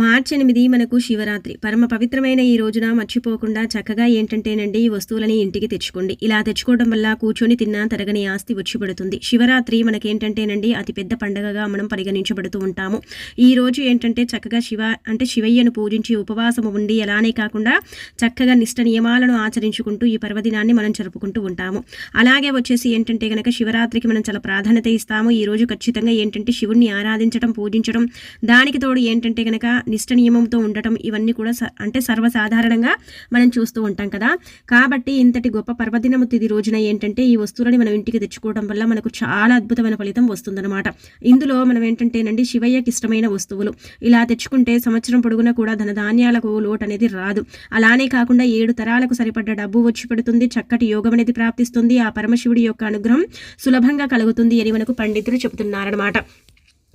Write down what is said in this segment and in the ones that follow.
మార్చి ఎనిమిది మనకు శివరాత్రి. పరమ పవిత్రమైన ఈ రోజున మర్చిపోకుండా చక్కగా ఏంటంటేనండి ఈ వస్తువులని ఇంటికి తెచ్చుకోండి. ఇలా తెచ్చుకోవడం వల్ల కూర్చొని తిన్నా తరగని ఆస్తి వచ్చిపడుతుంది శివరాత్రి మనకేంటంటేనండి అతిపెద్ద పండగగా మనం పరిగణించబడుతూ ఉంటాము. ఈ రోజు ఏంటంటే చక్కగా శివ అంటే శివయ్యను పూజించి ఉపవాసము ఉండి అలానే కాకుండా చక్కగా నిష్ట నియమాలను ఆచరించుకుంటూ ఈ పర్వదినాన్ని మనం జరుపుకుంటూ ఉంటాము. అలాగే వచ్చేసి ఏంటంటే కనుక శివరాత్రికి మనం చాలా ప్రాధాన్యత ఇస్తాము. ఈ రోజు ఖచ్చితంగా ఏంటంటే శివుణ్ణి ఆరాధించడం పూజించడం దానికి తోడు ఏంటంటే కనుక నిష్ట నియమంతో ఉండటం ఇవన్నీ కూడా అంటే సర్వసాధారణంగా మనం చూస్తూ ఉంటాం కదా. కాబట్టి ఇంతటి గొప్ప పర్వదినము తిది రోజున ఏంటంటే ఈ వస్తువులని మనం ఇంటికి తెచ్చుకోవడం వల్ల మనకు చాలా అద్భుతమైన ఫలితం వస్తుందన్నమాట. ఇందులో మనం ఏంటంటేనండి శివయ్యకి ఇష్టమైన వస్తువులు. ఇలా తెచ్చుకుంటే సంవత్సరం పొడుగున కూడా ధనధాన్యాలకు లోటు అనేది రాదు. అలానే కాకుండా ఏడు తరాలకు సరిపడ్డ డబ్బు వచ్చి పెడుతుంది చక్కటి యోగం అనేది ప్రాప్తిస్తుంది ఆ పరమశివుడి యొక్క అనుగ్రహం సులభంగా కలుగుతుంది అని మనకు పండితులు చెబుతున్నారనమాట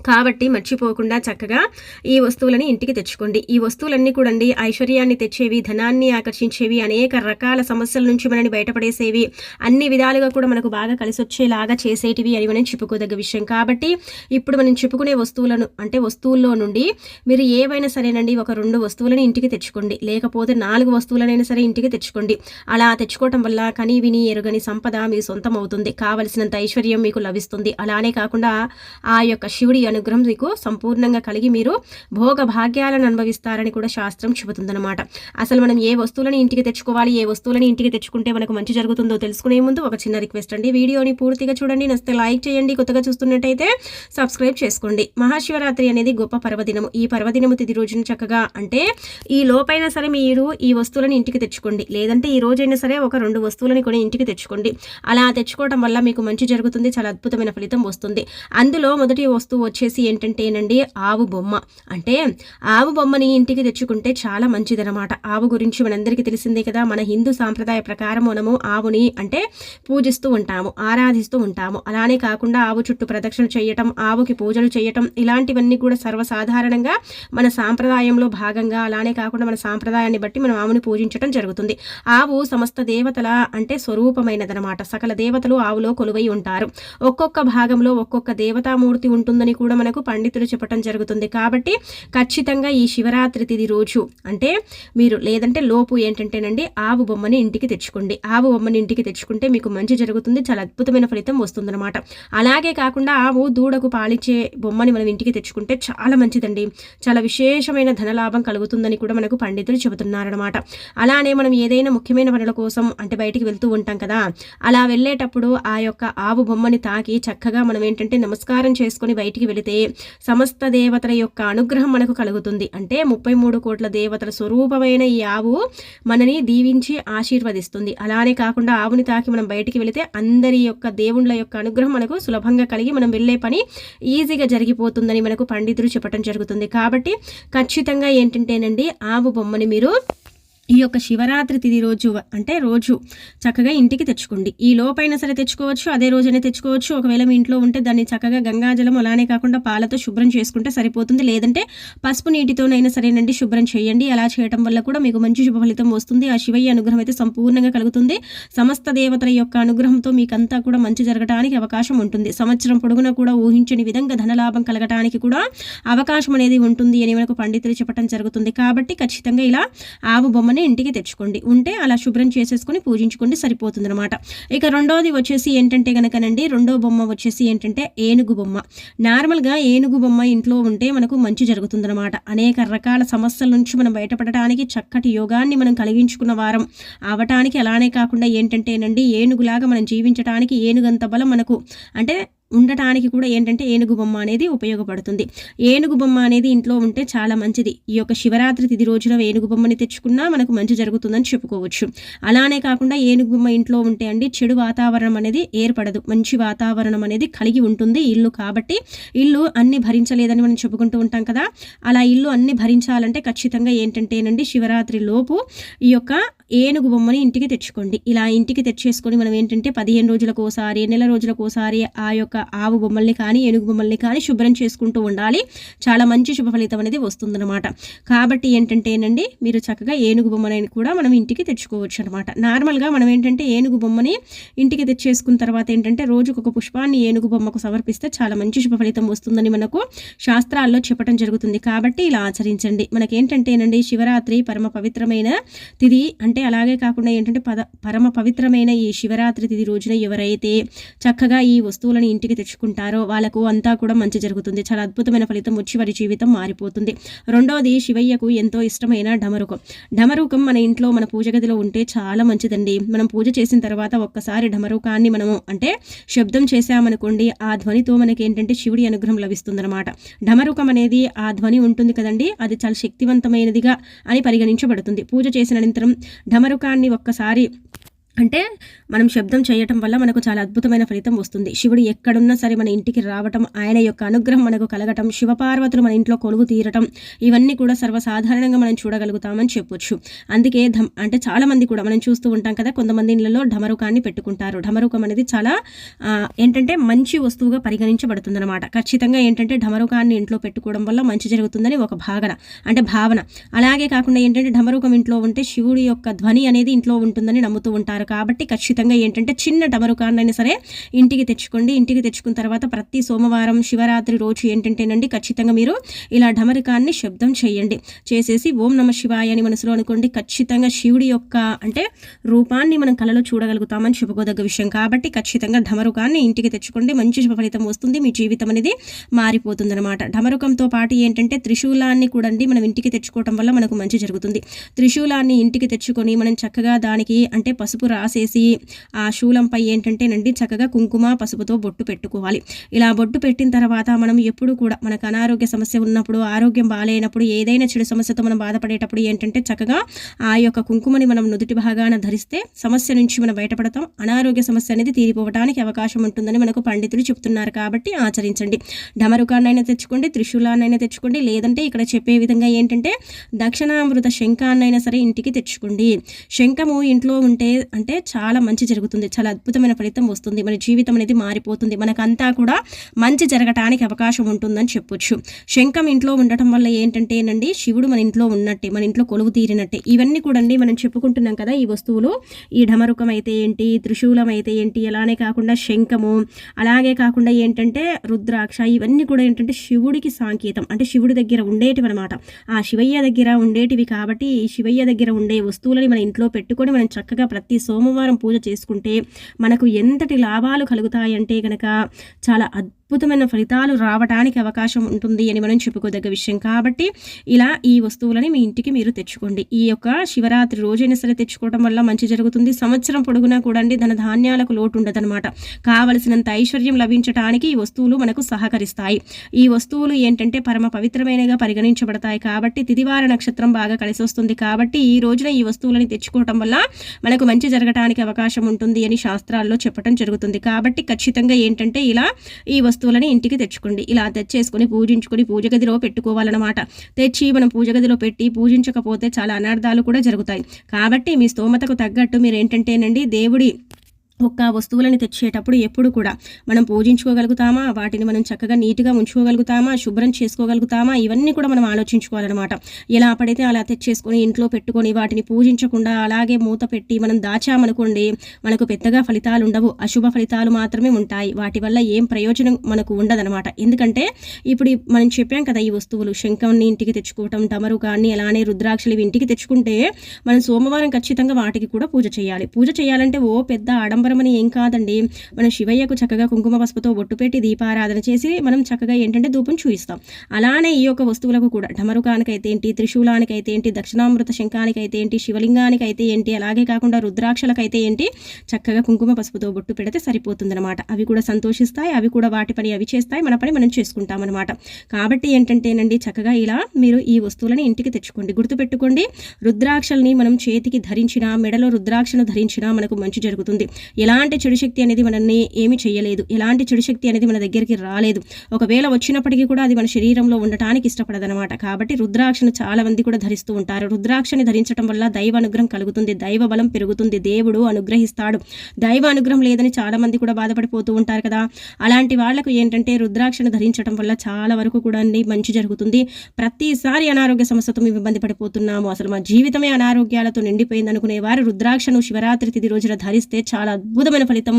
కాబట్టి మర్చిపోకుండా చక్కగా ఈ వస్తువులని ఇంటికి తెచ్చుకోండి. ఈ వస్తువులన్నీ కూడా ఐశ్వర్యాన్ని తెచ్చేవి ధనాన్ని ఆకర్షించేవి అనేక రకాల సమస్యల నుంచి మనని బయటపడేసేవి అన్ని విధాలుగా కూడా మనకు బాగా కలిసి వచ్చేలాగా చేసేటివి అని మనం చెప్పుకోదగ్గ విషయం. కాబట్టి ఇప్పుడు మనం చెప్పుకునే వస్తువులను అంటే వస్తువుల్లో నుండి మీరు ఏవైనా సరేనండి ఒక రెండు వస్తువులని ఇంటికి తెచ్చుకోండి. లేకపోతే నాలుగు వస్తువులనైనా సరే ఇంటికి తెచ్చుకోండి. అలా తెచ్చుకోవటం వల్ల కని విని ఎరుగని సంపద మీ సొంతం అవుతుంది కావలసినంత ఐశ్వర్యం మీకు లభిస్తుంది. అలానే కాకుండా ఆ యొక్క శివుడి అనుగ్రహం మీకు సంపూర్ణంగా కలిగి మీరు భోగ భాగ్యాలను అనుభవిస్తారని కూడా శాస్త్రం చెబుతుందన్నమాట. అసలు మనం ఏ వస్తువులని ఇంటికి తెచ్చుకోవాలి ఏ వస్తువులని ఇంటికి తెచ్చుకుంటే మనకు మంచి జరుగుతుందో తెలుసుకునే ముందు ఒక చిన్న రిక్వెస్ట్ అండి. వీడియోని పూర్తిగా చూడండి నస్తే లైక్ చేయండి కొత్తగా చూస్తున్నట్టయితే సబ్స్క్రైబ్ చేసుకోండి. మహాశివరాత్రి అనేది గొప్ప పర్వదినము. ఈ పర్వదినము తిది రోజున చక్కగా అంటే ఈ లోపైన సరే మీరు ఈ వస్తువులను ఇంటికి తెచ్చుకోండి. లేదంటే ఈ రోజైనా సరే ఒక రెండు వస్తువులని కొని ఇంటికి తెచ్చుకోండి. అలా తెచ్చుకోవడం వల్ల మీకు మంచి జరుగుతుంది చాలా అద్భుతమైన ఫలితం వస్తుంది. అందులో మొదటి వస్తువు వచ్చేసి ఏంటంటేనండి ఆవు బొమ్మ. అంటే ఆవు బొమ్మని ఇంటికి తెచ్చుకుంటే చాలా మంచిదనమాట ఆవు గురించి మనందరికీ తెలిసిందే కదా మన హిందూ సాంప్రదాయ ప్రకారం మనము ఆవుని అంటే పూజిస్తూ ఉంటాము ఆరాధిస్తూ ఉంటాము. అలానే కాకుండా ఆవు చుట్టూ ప్రదక్షిణ చేయటం ఆవుకి పూజలు చేయటం ఇలాంటివన్నీ కూడా సర్వసాధారణంగా మన సాంప్రదాయంలో భాగంగా అలానే కాకుండా మన సాంప్రదాయాన్ని బట్టి మనం ఆవుని పూజించడం జరుగుతుంది. ఆవు సమస్త దేవతల అంటే స్వరూపమైనదనమాట సకల దేవతలు ఆవులో కొలువై ఉంటారు. ఒక్కొక్క భాగంలో ఒక్కొక్క దేవతామూర్తి ఉంటుందని కూడా మనకు పండితులు చెప్పడం జరుగుతుంది. కాబట్టి ఖచ్చితంగా ఈ శివరాత్రి తిది రోజు అంటే మీరు లేదంటే లోపు ఏంటంటేనండి ఆవు బొమ్మని ఇంటికి తెచ్చుకోండి. ఆవు బొమ్మని ఇంటికి తెచ్చుకుంటే మీకు మంచి జరుగుతుంది. చాలా అద్భుతమైన ఫలితం వస్తుందన్నమాట. అలాగే కాకుండా ఆవు దూడకు పాలిచ్చే బొమ్మని మనం ఇంటికి తెచ్చుకుంటే చాలా మంచిదండి. చాలా విశేషమైన ధనలాభం కలుగుతుందని కూడా మనకు పండితులు చెబుతున్నారనమాట అలానే మనం ఏదైనా ముఖ్యమైన పనుల కోసం అంటే బయటికి వెళ్తూ ఉంటాం కదా అలా వెళ్ళేటప్పుడు ఆ యొక్క ఆవు బొమ్మని తాకి చక్కగా మనం ఏంటంటే నమస్కారం చేసుకొని బయటికి వెళితే సమస్త దేవతల యొక్క అనుగ్రహం మనకు కలుగుతుంది. అంటే ముప్పై మూడు కోట్ల దేవతల స్వరూపమైన ఈ ఆవు మనని దీవించి ఆశీర్వదిస్తుంది. అలానే కాకుండా ఆవుని తాకి మనం బయటికి వెళితే అందరి యొక్క దేవుళ్ళ యొక్క అనుగ్రహం మనకు సులభంగా కలిగి మనం వెళ్ళే పని ఈజీగా జరిగిపోతుందని మనకు పండితులు చెప్పడం జరుగుతుంది. కాబట్టి ఖచ్చితంగా ఏంటంటేనండి ఆవు బొమ్మని మీరు ఈ యొక్క శివరాత్రి తిది రోజు అంటే రోజు చక్కగా ఇంటికి తెచ్చుకోండి. ఈ లోపైనా సరే తెచ్చుకోవచ్చు అదే రోజైనా తెచ్చుకోవచ్చు. ఒకవేళ మీ ఇంట్లో ఉంటే దాన్ని చక్కగా గంగాజలం అలానే కాకుండా పాలతో శుభ్రం చేసుకుంటే సరిపోతుంది. లేదంటే పసుపు నీటితోనైనా సరేనండి శుభ్రం చేయండి. అలా చేయడం వల్ల కూడా మీకు మంచి శుభ ఫలితం వస్తుంది. ఆ శివయ్య అనుగ్రహం అయితే సంపూర్ణంగా కలుగుతుంది. సమస్త దేవతల యొక్క అనుగ్రహంతో మీకంతా కూడా మంచి జరగడానికి అవకాశం ఉంటుంది. సంవత్సరం పొడుగున కూడా ఊహించని విధంగా ధనలాభం కలగటానికి కూడా అవకాశం అనేది ఉంటుంది అని మనకు పండితులు చెప్పడం జరుగుతుంది. కాబట్టి ఖచ్చితంగా ఇలా ఆవు బొమ్మని బొమ్మని ఇంటికి తెచ్చుకోండి. ఉంటే అలా శుభ్రం చేసేసుకొని పూజించుకోండి సరిపోతుంది అనమాట ఇక రెండోది వచ్చేసి ఏంటంటే కనుకనండి రెండో బొమ్మ వచ్చేసి ఏంటంటే ఏనుగు బొమ్మ. నార్మల్గా ఏనుగు బొమ్మ ఇంట్లో ఉంటే మనకు మంచి జరుగుతుందనమాట అనేక రకాల సమస్యల నుంచి మనం బయటపడటానికి చక్కటి యోగాన్ని మనం కలిగించుకున్న వారం. అవటానికి అలానే కాకుండా ఏంటంటేనండి ఏనుగులాగా మనం జీవించడానికి ఏనుగంత బలం మనకు అంటే ఉండటానికి కూడా ఏంటంటే ఏనుగు బొమ్మ అనేది ఉపయోగపడుతుంది. ఏనుగు బొమ్మ అనేది ఇంట్లో ఉంటే చాలా మంచిది. ఈ యొక్క శివరాత్రి తిది రోజున ఏనుగు బొమ్మని తెచ్చుకున్నా మనకు మంచి జరుగుతుందని చెప్పుకోవచ్చు. అలానే కాకుండా ఏనుగు బొమ్మ ఇంట్లో ఉంటే అండి చెడు వాతావరణం అనేది ఏర్పడదు. మంచి వాతావరణం అనేది కలిగి ఉంటుంది ఇల్లు కాబట్టి. ఇల్లు అన్ని భరించలేదని మనం చెప్పుకుంటూ ఉంటాం కదా. అలా ఇల్లు అన్ని భరించాలంటే ఖచ్చితంగా ఏంటంటేనండి శివరాత్రి లోపు ఈ యొక్క ఏనుగు బొమ్మని ఇంటికి తెచ్చుకోండి. ఇలా ఇంటికి తెచ్చేసుకొని మనం ఏంటంటే పదిహేను రోజులకు ఒకసారి నెల రోజులకు ఒకసారి ఆ యొక్క యొక్క ఆవు బొమ్మల్ని కానీ ఏనుగు బొమ్మల్ని కానీ శుభ్రం చేసుకుంటూ ఉండాలి. చాలా మంచి శుభ ఫలితం అనేది వస్తుందన్నమాట. కాబట్టి ఏంటంటేనండి మీరు చక్కగా ఏనుగు బొమ్మని కూడా మనం ఇంటికి తెచ్చుకోవచ్చు అనమాట నార్మల్గా మనం ఏంటంటే ఏనుగు బొమ్మని ఇంటికి తెచ్చేసుకున్న తర్వాత ఏంటంటే రోజుకు ఒక పుష్పాన్ని ఏనుగు బొమ్మకు సమర్పిస్తే చాలా మంచి శుభ ఫలితం వస్తుందని మనకు శాస్త్రాల్లో చెప్పడం జరుగుతుంది. కాబట్టి ఇలా ఆచరించండి. మనకేంటంటేనండి శివరాత్రి పరమ పవిత్రమైన తిది అంటే అలాగే కాకుండా ఏంటంటే పద పరమ పవిత్రమైన ఈ శివరాత్రి తిది రోజున ఎవరైతే చక్కగా ఈ వస్తువులను ఇంటికి తెచ్చుకుంటారో వాళ్ళకు అంతా కూడా మంచి జరుగుతుంది. చాలా అద్భుతమైన ఫలితం వచ్చి వారి జీవితం మారిపోతుంది. రెండోది శివయ్యకు ఎంతో ఇష్టమైన ఢమరుకం. ఢమరుకం మన ఇంట్లో మన పూజ గదిలో ఉంటే చాలా మంచిదండి. మనం పూజ చేసిన తర్వాత ఒక్కసారి ఢమరుకాన్ని మనము అంటే శబ్దం చేశామనుకోండి ఆ ధ్వనితో మనకి ఏంటంటే శివుడి అనుగ్రహం లభిస్తుందన్నమాట. ఢమరుకం అనేది ఆ ధ్వని ఉంటుంది కదండి అది చాలా శక్తివంతమైనదిగా అని పరిగణించబడుతుంది. పూజ చేసిన అనంతరం ఢమరుకాన్ని ఒక్కసారి అంటే మనం శబ్దం చేయటం వల్ల మనకు చాలా అద్భుతమైన ఫలితం వస్తుంది. శివుడు ఎక్కడున్నా సరే మన ఇంటికి రావటం ఆయన యొక్క అనుగ్రహం మనకు కలగటం శివపార్వతులు మన ఇంట్లో కొలువు తీరటం ఇవన్నీ కూడా సర్వసాధారణంగా మనం చూడగలుగుతామని చెప్పొచ్చు. అందుకే ధమ్ అంటే చాలామంది కూడా మనం చూస్తూ ఉంటాం కదా కొంతమంది ఇళ్ళలో ఢమరుకాన్ని పెట్టుకుంటారు. ఢమరుకం అనేది చాలా ఏంటంటే మంచి వస్తువుగా పరిగణించబడుతుంది అనమాట ఖచ్చితంగా ఏంటంటే ఢమరుకాన్ని ఇంట్లో పెట్టుకోవడం వల్ల మంచి జరుగుతుందని ఒక భావన అంటే భావన. అలాగే కాకుండా ఏంటంటే ఢమరుకం ఇంట్లో ఉంటే శివుడి యొక్క ధ్వని అనేది ఇంట్లో ఉంటుందని నమ్ముతూ ఉంటారు కాబట్టి ఖచ్చితంగా ఏంటంటే చిన్న డమరుకాన్నైనా సరే ఇంటికి తెచ్చుకోండి. ఇంటికి తెచ్చుకున్న తర్వాత ప్రతి సోమవారం శివరాత్రి రోజు ఏంటంటేనండి ఖచ్చితంగా మీరు ఇలా ఢమరికాన్ని శబ్దం చేయండి. చేసేసి ఓం నమ శివాయ అని మనసులో అనుకోండి. ఖచ్చితంగా శివుడి యొక్క అంటే రూపాన్ని మనం కళలో చూడగలుగుతామని చెప్పుకోదగ్గ విషయం. కాబట్టి ఖచ్చితంగా ఢమరుకాన్ని ఇంటికి తెచ్చుకోండి. మంచి శుభ ఫలితం వస్తుంది. మీ జీవితం అనేది మారిపోతుందనమాట ఢమరుకంతో పాటు ఏంటంటే త్రిశూలాన్ని కూడా మనం ఇంటికి తెచ్చుకోవటం వల్ల మనకు మంచి జరుగుతుంది. త్రిశూలాన్ని ఇంటికి తెచ్చుకొని మనం చక్కగా దానికి అంటే పసుపు రాసేసి ఆ శూలంపై ఏంటంటేనండి చక్కగా కుంకుమ పసుపుతో బొట్టు పెట్టుకోవాలి. ఇలా బొట్టు పెట్టిన తర్వాత మనం ఎప్పుడు కూడా మనకు అనారోగ్య సమస్య ఉన్నప్పుడు ఆరోగ్యం బాగాలేనప్పుడు ఏదైనా చెడు సమస్యతో మనం బాధపడేటప్పుడు ఏంటంటే చక్కగా ఆ యొక్క కుంకుమని మనం నుదుటి భాగాన ధరిస్తే సమస్య నుంచి మనం బయటపడతాం. అనారోగ్య సమస్య అనేది తీరిపోవడానికి అవకాశం ఉంటుందని మనకు పండితులు చెప్తున్నారు కాబట్టి ఆచరించండి. డమరుకాన్నైనా తెచ్చుకోండి త్రిశూలాన్నైనా తెచ్చుకోండి లేదంటే ఇక్కడ చెప్పే విధంగా ఏంటంటే దక్షిణామృత శంఖాన్నైనా సరే ఇంటికి తెచ్చుకోండి. శంఖము ఇంట్లో ఉంటే అంటే అంటే చాలా మంచి జరుగుతుంది. చాలా అద్భుతమైన ఫలితం వస్తుంది. మన జీవితం అనేది మారిపోతుంది. మనకంతా కూడా మంచి జరగటానికి అవకాశం ఉంటుందని చెప్పొచ్చు. శంఖం ఇంట్లో ఉండటం వల్ల ఏంటంటే అండి శివుడు మన ఇంట్లో ఉన్నట్టే మన ఇంట్లో కొలువు తీరినట్టే. ఇవన్నీ కూడా అండి మనం చెప్పుకుంటున్నాం కదా ఈ వస్తువులు. ఈ ఢమరుకం అయితే ఏంటి త్రిశూలం అయితే ఏంటి అలానే కాకుండా శంఖము అలాగే కాకుండా ఏంటంటే రుద్రాక్ష ఇవన్నీ కూడా ఏంటంటే శివుడికి సాంకేతం. అంటే శివుడి దగ్గర ఉండేటివి అనమాట ఆ శివయ్య దగ్గర ఉండేటివి కాబట్టి ఈ శివయ్య దగ్గర ఉండే వస్తువులని మన ఇంట్లో పెట్టుకొని మనం చక్కగా ప్రతి సోమవారం పూజ చేసుకుంటే మనకు ఎంతటి లాభాలు కలుగుతాయంటే కనుక చాలా అద్భుతమైన ఫలితాలు రావడానికి అవకాశం ఉంటుంది అని మనం చెప్పుకోదగ్గ విషయం కాబట్టి ఇలా ఈ వస్తువులని మీ ఇంటికి మీరు తెచ్చుకోండి. ఈ యొక్క శివరాత్రి రోజైనా సరే తెచ్చుకోవడం వల్ల మంచి జరుగుతుంది. సంవత్సరం పొడుగునా కూడా ధన ధాన్యాలకు లోటు ఉండదన్నమాట. కావలసినంత ఐశ్వర్యం లభించడానికి ఈ వస్తువులు మనకు సహకరిస్తాయి. ఈ వస్తువులు ఏంటంటే పరమ పవిత్రమైనగా పరిగణించబడతాయి కాబట్టి తిదివార నక్షత్రం బాగా కలిసి వస్తుంది కాబట్టి ఈ రోజున ఈ వస్తువులని తెచ్చుకోవటం వల్ల మనకు మంచి జరగటానికి అవకాశం ఉంటుంది అని శాస్త్రాల్లో చెప్పడం జరుగుతుంది. కాబట్టి ఖచ్చితంగా ఏంటంటే ఇలా ఈ వస్తువులని ఇంటికి తెచ్చుకోండి. ఇలా తెచ్చేసుకొని పూజించుకొని పూజ గదిలో పెట్టుకోవాలన్నమాట. తెచ్చి మనం పూజ గదిలో పెట్టి పూజించకపోతే చాలా అనర్థాలు కూడా జరుగుతాయి. కాబట్టి మీ స్తోమతకు తగ్గట్టు మీరు ఏంటంటేనండి దేవుడి ఒక్క వస్తువులను తెచ్చేటప్పుడు ఎప్పుడు కూడా మనం పూజించుకోగలుగుతామా? వాటిని మనం చక్కగా నీట్గా ఉంచుకోగలుగుతామా? శుభ్రం చేసుకోగలుగుతామా? ఇవన్నీ కూడా మనం ఆలోచించుకోవాలన్నమాట. ఎలా పడితే అలా తెచ్చేసుకొని ఇంట్లో పెట్టుకొని వాటిని పూజించకుండా అలాగే మూత పెట్టి మనం దాచామనుకోండి మనకు పెద్దగా ఫలితాలు ఉండవు. అశుభ ఫలితాలు మాత్రమే ఉంటాయి. వాటి వల్ల ఏం ప్రయోజనం మనకు ఉండదనమాట ఎందుకంటే ఇప్పుడు మనం చెప్పాం కదా ఈ వస్తువులు శంఖంని ఇంటికి తెచ్చుకోవటం టమరు కానీ అలానే రుద్రాక్షలు ఇంటికి తెచ్చుకుంటే మనం సోమవారం ఖచ్చితంగా వాటికి కూడా పూజ చేయాలి. పూజ చేయాలంటే ఓ పెద్ద ఆడంబరం ఆడంబరమని ఏం కాదండి. మనం శివయ్యకు చక్కగా కుంకుమ పసుపుతో బొట్టు పెట్టి దీపారాధన చేసి మనం చక్కగా ఏంటంటే ధూపం చూయిస్తాం. అలానే ఈ యొక్క వస్తువులకు కూడా ఢమరుకానికైతే ఏంటి త్రిశూలానికైతే ఏంటి దక్షిణామృత శంఖానికైతే ఏంటి శివలింగానికైతే ఏంటి అలాగే కాకుండా రుద్రాక్షలకైతే ఏంటి చక్కగా కుంకుమ పసుపుతో బొట్టు పెడితే సరిపోతుందన్నమాట. అవి కూడా సంతోషిస్తాయి అవి కూడా వాటి పని అవి చేస్తాయి మన పని మనం చేసుకుంటాం అనమాట కాబట్టి ఏంటంటేనండి చక్కగా ఇలా మీరు ఈ వస్తువులని ఇంటికి తెచ్చుకోండి. గుర్తుపెట్టుకోండి రుద్రాక్షల్ని మనం చేతికి ధరించినా మెడలో రుద్రాక్షను ధరించినా మనకు మంచి జరుగుతుంది. ఎలాంటి చెడు శక్తి అనేది మనల్ని ఏమి చేయలేదు. ఎలాంటి చెడు శక్తి అనేది మన దగ్గరికి రాలేదు. ఒకవేళ వచ్చినప్పటికీ కూడా అది మన శరీరంలో ఉండటానికి ఇష్టపడదనమాట కాబట్టి రుద్రాక్షను చాలా మంది కూడా ధరిస్తూ ఉంటారు. రుద్రాక్షని ధరించడం వల్ల దైవ అనుగ్రహం కలుగుతుంది. దైవ బలం పెరుగుతుంది. దేవుడు అనుగ్రహిస్తాడు. దైవ అనుగ్రహం లేదని చాలా మంది కూడా బాధపడిపోతూ ఉంటారు కదా. అలాంటి వాళ్ళకు ఏంటంటే రుద్రాక్షను ధరించడం వల్ల చాలా వరకు కూడా అన్ని మంచి జరుగుతుంది. ప్రతిసారి అనారోగ్య సమస్యతో మేము ఇబ్బంది పడిపోతున్నాము. అసలు మా జీవితమే అనారోగ్యాలతో నిండిపోయింది అనుకునే వారు రుద్రాక్షను శివరాత్రి తిథి రోజున ధరిస్తే చాలా అద్భుతమైన ఫలితం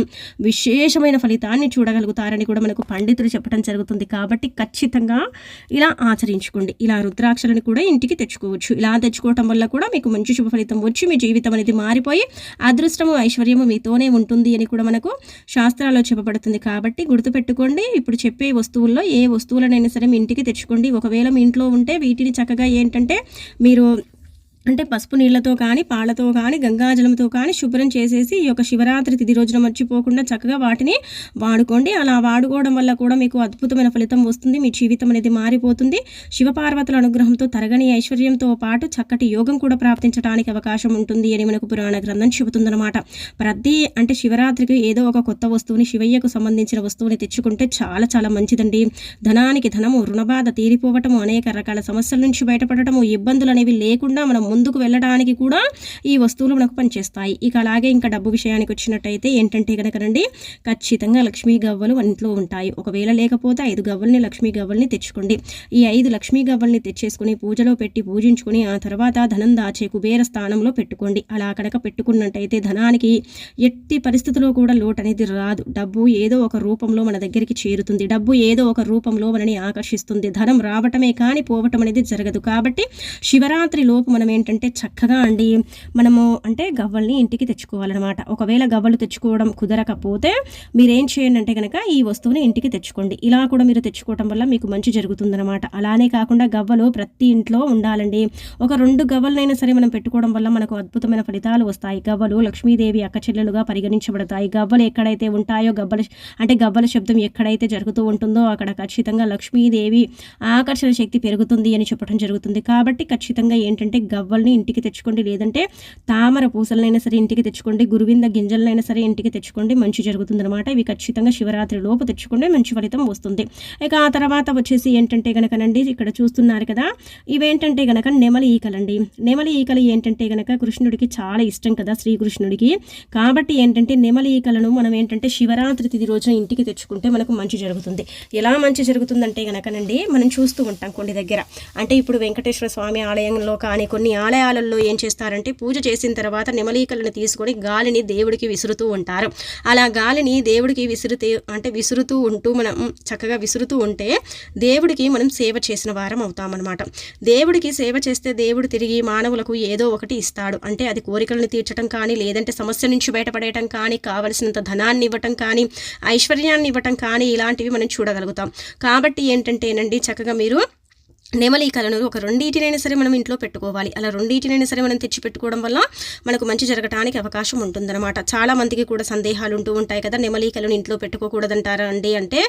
విశేషమైన ఫలితాన్ని చూడగలుగుతారని కూడా మనకు పండితులు చెప్పడం జరుగుతుంది. కాబట్టి ఖచ్చితంగా ఇలా ఆచరించుకోండి. ఇలా రుద్రాక్షలను కూడా ఇంటికి తెచ్చుకోవచ్చు. ఇలా తెచ్చుకోవటం వల్ల కూడా మీకు మంచి శుభ ఫలితం వచ్చి మీ జీవితం అనేది మారిపోయి అదృష్టము ఐశ్వర్యము మీతోనే ఉంటుంది అని కూడా మనకు శాస్త్రాల్లో చెప్పబడుతుంది. కాబట్టి గుర్తుపెట్టుకోండి ఇప్పుడు చెప్పే వస్తువుల్లో ఏ వస్తువులనైనా సరే మీ ఇంటికి తెచ్చుకోండి. ఒకవేళ మీ ఇంట్లో ఉంటే వీటిని చక్కగా ఏంటంటే మీరు అంటే పసుపు నీళ్ళతో కానీ పాలతో కానీ గంగాజలంతో కానీ శుభ్రం చేసేసి ఈ యొక్క శివరాత్రి తిది రోజున మర్చిపోకుండా చక్కగా వాటిని వాడుకోండి. అలా వాడుకోవడం వల్ల కూడా మీకు అద్భుతమైన ఫలితం వస్తుంది. మీ జీవితం అనేది మారిపోతుంది. శివపార్వతుల అనుగ్రహంతో తరగని ఐశ్వర్యంతో పాటు చక్కటి యోగం కూడా ప్రాప్తించడానికి అవకాశం ఉంటుంది అని మనకు పురాణ గ్రంథం చెబుతుందన్నమాట. ప్రతి అంటే శివరాత్రికి ఏదో ఒక కొత్త వస్తువుని శివయ్యకు సంబంధించిన వస్తువుని తెచ్చుకుంటే చాలా చాలా మంచిదండి. ధనానికి ధనము రుణబాధ తీరిపోవటము అనేక రకాల సమస్యల నుంచి బయటపడటము ఇబ్బందులు అనేవి లేకుండా మనం ముందుకు వెళ్ళడానికి కూడా ఈ వస్తువులు మనకు పనిచేస్తాయి. ఇక అలాగే ఇంకా డబ్బు విషయానికి వచ్చినట్టయితే ఏంటంటే కనుకనండి ఖచ్చితంగా లక్ష్మీ గవ్వలు ఇంట్లో ఉంటాయి. ఒకవేళ లేకపోతే ఐదు గవ్వల్ని లక్ష్మీ గవ్వల్ని తెచ్చుకోండి. ఈ ఐదు లక్ష్మీ గవ్వల్ని తెచ్చేసుకుని పూజలో పెట్టి పూజించుకుని ఆ తర్వాత ధనం దాచే కుబేర స్థానంలో పెట్టుకోండి. అలా కనుక పెట్టుకున్నట్టయితే ధనానికి ఎట్టి పరిస్థితుల్లో కూడా లోటు అనేది రాదు. డబ్బు ఏదో ఒక రూపంలో మన దగ్గరికి చేరుతుంది. డబ్బు ఏదో ఒక రూపంలో మనని ఆకర్షిస్తుంది. ధనం రావటమే కానీ పోవటం అనేది జరగదు. కాబట్టి శివరాత్రి లోపు మనం ఏంటంటే చక్కగా అండి మనము అంటే గవ్వల్ని ఇంటికి తెచ్చుకోవాలన్నమాట. ఒకవేళ గవ్వలు తెచ్చుకోవడం కుదరకపోతే మీరేం చేయండి అంటే కనుక ఈ వస్తువుని ఇంటికి తెచ్చుకోండి. ఇలా కూడా మీరు తెచ్చుకోవడం వల్ల మీకు మంచి జరుగుతుందన్నమాట. అలానే కాకుండా గవ్వలు ప్రతి ఇంట్లో ఉండాలండి. ఒక రెండు గవ్వలనైనా సరే మనం పెట్టుకోవడం వల్ల మనకు అద్భుతమైన ఫలితాలు వస్తాయి. గవ్వలు లక్ష్మీదేవి అక్క చెల్లెలుగా పరిగణించబడతాయి. గవ్వలు ఎక్కడైతే ఉంటాయో గవ్వల అంటే గవ్వల శబ్దం ఎక్కడైతే జరుగుతూ ఉంటుందో అక్కడ ఖచ్చితంగా లక్ష్మీదేవి ఆకర్షణ శక్తి పెరుగుతుంది అని చెప్పడం జరుగుతుంది. కాబట్టి ఖచ్చితంగా ఏంటంటే గవ్వ గవ్వల్ని ఇంటికి తెచ్చుకోండి లేదంటే తామర పూసలనైనా సరే ఇంటికి తెచ్చుకోండి గురువింద గింజలనైనా సరే ఇంటికి తెచ్చుకోండి మంచి జరుగుతుందన్నమాట. ఇవి ఖచ్చితంగా శివరాత్రి లోపు తెచ్చుకోండి మంచి ఫలితం వస్తుంది. ఇక ఆ తర్వాత వచ్చేసి ఏంటంటే గనకనండి ఇక్కడ చూస్తున్నారు కదా ఇవేంటంటే గనక నెమలి ఈకలండి. నెమలి ఈకలు ఏంటంటే గనక కృష్ణుడికి చాలా ఇష్టం కదా శ్రీకృష్ణుడికి. కాబట్టి ఏంటంటే నెమలి ఈకలను మనం ఏంటంటే శివరాత్రి తిది రోజున ఇంటికి తెచ్చుకుంటే మనకు మంచి జరుగుతుంది. ఎలా మంచి జరుగుతుందంటే గనకనండి మనం చూస్తూ ఉంటాం కొన్ని దగ్గర. అంటే ఇప్పుడు వెంకటేశ్వర స్వామి ఆలయంలో కానీ కొన్ని ఆలయాలలో ఏం చేస్తారంటే పూజ చేసిన తర్వాత నెమలీకలను తీసుకొని గాలిని దేవుడికి విసురుతూ ఉంటారు. అలా గాలిని దేవుడికి విసురుతే అంటే విసురుతూ ఉంటూ మనం చక్కగా విసురుతూ ఉంటే దేవుడికి మనం సేవ చేసిన వారం అవుతామన్నమాట. దేవుడికి సేవ చేస్తే దేవుడు తిరిగి మానవులకు ఏదో ఒకటి ఇస్తాడు. అంటే అది కోరికలను తీర్చడం కానీ లేదంటే సమస్య నుంచి బయటపడేయటం కానీ కావలసినంత ధనాన్ని ఇవ్వటం కానీ ఐశ్వర్యాన్ని ఇవ్వటం కానీ ఇలాంటివి మనం చూడగలుగుతాం. కాబట్టి ఏంటంటేనండి చక్కగా మీరు నెమలీకలను ఒక రెండింటినైనా సరే మనం ఇంట్లో పెట్టుకోవాలి. అలా రెండింటినైనా సరే మనం తెచ్చి పెట్టుకోవడం వల్ల మనకు మంచి జరగటానికి అవకాశం ఉంటుందన్నమాట. చాలా మందికి కూడా సందేహాలు ఉంటూ ఉంటాయి కదా నెమలికలను ఇంట్లో పెట్టుకోకూడదంటారా అండి అంటే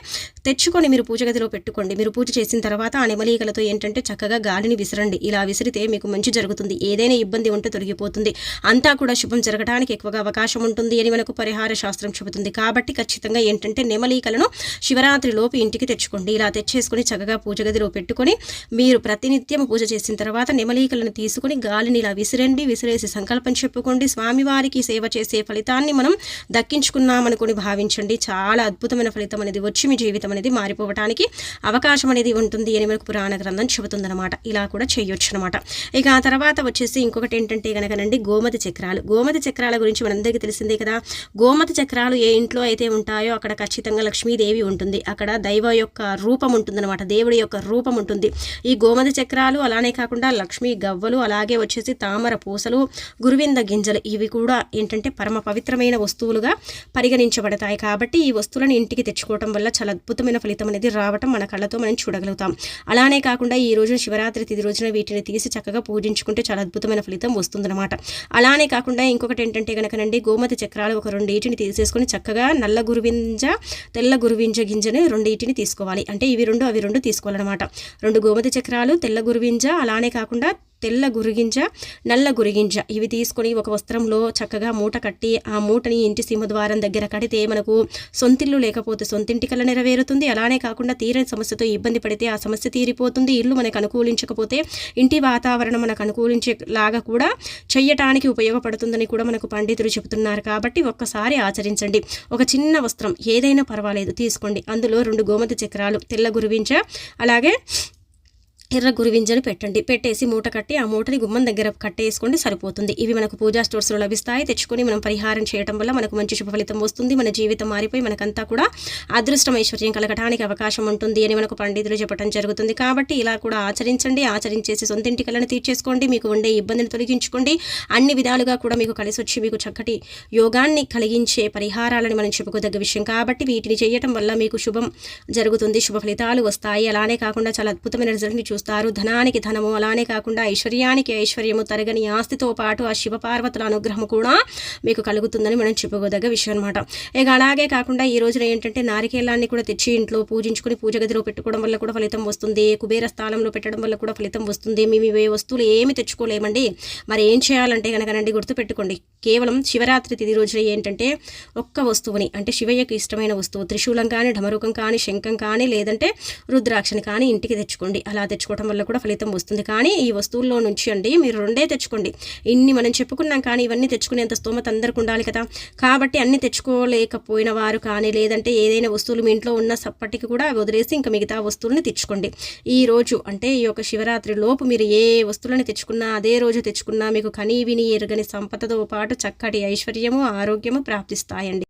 తెచ్చుకొని మీరు పూజ గదిలో పెట్టుకోండి. మీరు పూజ చేసిన తర్వాత ఆ నెమలికలతో ఏంటంటే చక్కగా గాలిని విసరండి. ఇలా విసిరితే మీకు మంచి జరుగుతుంది. ఏదైనా ఇబ్బంది ఉంటే తొలగిపోతుంది. అంతా కూడా శుభం జరగడానికి ఎక్కువగా అవకాశం ఉంటుంది అని మనకు పరిహార శాస్త్రం చెబుతుంది. కాబట్టి ఖచ్చితంగా ఏంటంటే నెమలికలను శివరాత్రి లోపు ఇంటికి తెచ్చుకోండి. ఇలా తెచ్చేసుకొని చక్కగా పూజ గదిలో పెట్టుకొని మీరు ప్రతినిత్యం పూజ చేసిన తర్వాత నెమలీకలను తీసుకుని గాలిని ఇలా విసిరండి విసిరేసి సంకల్పం చెప్పుకోండి. స్వామివారికి సేవ చేసే ఫలితాన్ని మనం దక్కించుకున్నామనుకుని భావించండి. చాలా అద్భుతమైన ఫలితం అనేది వచ్చి మీ జీవితం అనేది మారిపోవడానికి అవకాశం అనేది ఉంటుంది అని మనకు పురాణ గ్రంథం చెబుతుందన్నమాట. ఇలా కూడా చేయొచ్చు అనమాట ఇక ఆ తర్వాత వచ్చేసి ఇంకొకటి ఏంటంటే కనుకనండి గోమతి చక్రాలు. గోమతి చక్రాల గురించి మనందరికీ తెలిసిందే కదా. గోమతి చక్రాలు ఏ ఇంట్లో అయితే ఉంటాయో అక్కడ ఖచ్చితంగా లక్ష్మీదేవి ఉంటుంది. అక్కడ దైవ యొక్క రూపం ఉంటుందన్నమాట. దేవుడి యొక్క రూపం ఉంటుంది. ఈ గోమద చక్రాలు అలానే కాకుండా లక్ష్మీ గవ్వలు అలాగే వచ్చేసి తామర పూసలు గురువింద గింజలు ఇవి కూడా ఏంటంటే పరమ పవిత్రమైన వస్తువులుగా పరిగణించబడతాయి. కాబట్టి ఈ వస్తువులను ఇంటికి తెచ్చుకోవటం వల్ల చాలా అద్భుతమైన ఫలితం అనేది రావటం మన కళ్ళతో మనం చూడగలుగుతాం. అలానే కాకుండా ఈ రోజు శివరాత్రి తిది రోజున వీటిని తీసి చక్కగా పూజించుకుంటే చాలా అద్భుతమైన ఫలితం వస్తుందన్నమాట. అలానే కాకుండా ఇంకొకటి ఏంటంటే కనుకనండి గోమతి చక్రాలు ఒక రెండింటిని తీసేసుకొని చక్కగా నల్ల గురువింజ తెల్ల గురువింజ గింజని రెండింటిని తీసుకోవాలి. అంటే ఇవి రెండు అవి రెండు తీసుకోవాలన్నమాట. రెండు గోమతి చక్రాలు తెల్ల గురువింజ అలానే కాకుండా తెల్ల గురిగింజ నల్ల గురిగింజ. ఇవి తీసుకొని ఒక వస్త్రంలో చక్కగా మూట కట్టి ఆ మూటని ఇంటి సింహద్వారం దగ్గర కడితే మనకు సొంతిల్లు లేకపోతే సొంతింటి కళ నెరవేరుతుంది. అలానే కాకుండా తీరని సమస్యతో ఇబ్బంది పడితే ఆ సమస్య తీరిపోతుంది. ఇల్లు మనకు అనుకూలించకపోతే ఇంటి వాతావరణం మనకు అనుకూలించేలాగా కూడా చెయ్యటానికి ఉపయోగపడుతుందని కూడా మనకు పండితులు చెబుతున్నారు. కాబట్టి ఒక్కసారి ఆచరించండి. ఒక చిన్న వస్త్రం ఏదైనా పర్వాలేదు తీసుకోండి. అందులో రెండు గోమతి చక్రాలు తెల్ల గురివించ అలాగే ఎర్ర గురివింజను పెట్టండి. పెట్టేసి మూట కట్టి ఆ మూటని గుమ్మం దగ్గర కట్టేసుకోండి సరిపోతుంది. ఇవి మనకు పూజా స్టోర్స్లో లభిస్తాయి. తెచ్చుకొని మనం పరిహారం చేయడం వల్ల మనకు మంచి శుభ ఫలితం వస్తుంది. మన జీవితం మారిపోయి మనకంతా కూడా అదృష్టం ఐశ్వర్యం కలగటానికి అవకాశం ఉంటుంది అని మనకు పండితులు చెప్పడం జరుగుతుంది. కాబట్టి ఇలా కూడా ఆచరించండి. ఆచరించేసి సొంతింటి కళను తీర్చేసుకోండి. మీకు ఉండే ఇబ్బందిని తొలగించుకోండి. అన్ని విధాలుగా కూడా మీకు కలిసి వచ్చి మీకు చక్కటి యోగాన్ని కలిగించే పరిహారాలని మనం చెప్పుకోదగ్గ విషయం. కాబట్టి వీటిని చేయటం వల్ల మీకు శుభం జరుగుతుంది. శుభ ఫలితాలు వస్తాయి. అలానే కాకుండా చాలా అద్భుతమైన రిజల్ట్ని చూస్తారు. ధనానికి ధనము అలానే కాకుండా ఐశ్వర్యానికి ఐశ్వర్యము తరగని ఆస్తితో పాటు ఆ శివపార్వతుల అనుగ్రహం కూడా మీకు కలుగుతుందని మనం చెప్పుకోదగ్గ విషయం అనమాట ఇక అలాగే కాకుండా ఈ రోజున ఏంటంటే నారికేలాన్ని కూడా తెచ్చి ఇంట్లో పూజించుకుని పూజ గదిలో పెట్టుకోవడం వల్ల కూడా ఫలితం వస్తుంది. కుబేర స్థానంలో పెట్టడం వల్ల కూడా ఫలితం వస్తుంది. మేము ఇవే వస్తువులు ఏమి తెచ్చుకోలేమండి. మరి ఏం చేయాలంటే కనుకనండి గుర్తుపెట్టుకోండి. కేవలం శివరాత్రి తిది రోజున ఏంటంటే ఒక్క వస్తువుని అంటే శివయ్యకు ఇష్టమైన వస్తువు త్రిశూలం కానీ ఢమరుకం కానీ శంఖం కానీ లేదంటే రుద్రాక్షని కానీ ఇంటికి తెచ్చుకోండి. అలా తెచ్చుకోవడం వల్ల కూడా ఫలితం వస్తుంది. కానీ ఈ వస్తువుల్లో నుంచి అండి మీరు రెండే తెచ్చుకోండి. ఇన్ని మనం చెప్పుకున్నాం కానీ ఇవన్నీ తెచ్చుకునేంత స్తోమత అందరికి ఉండాలి కదా. కాబట్టి అన్ని తెచ్చుకోలేకపోయిన వారు కానీ లేదంటే ఏదైనా వస్తువులు మీ ఇంట్లో ఉన్న సప్పటికి కూడా అవి వదిలేసి ఇంకా మిగతా వస్తువులని తెచ్చుకోండి. ఈ రోజు అంటే ఈ యొక్క శివరాత్రి లోపు మీరు ఏ వస్తువులని తెచ్చుకున్నా అదే రోజు తెచ్చుకున్నా మీకు కనీ విని ఎరగని సంపదతో పాటు చక్కటి ఐశ్వర్యము ఆరోగ్యము ప్రాప్తిస్తాయండి.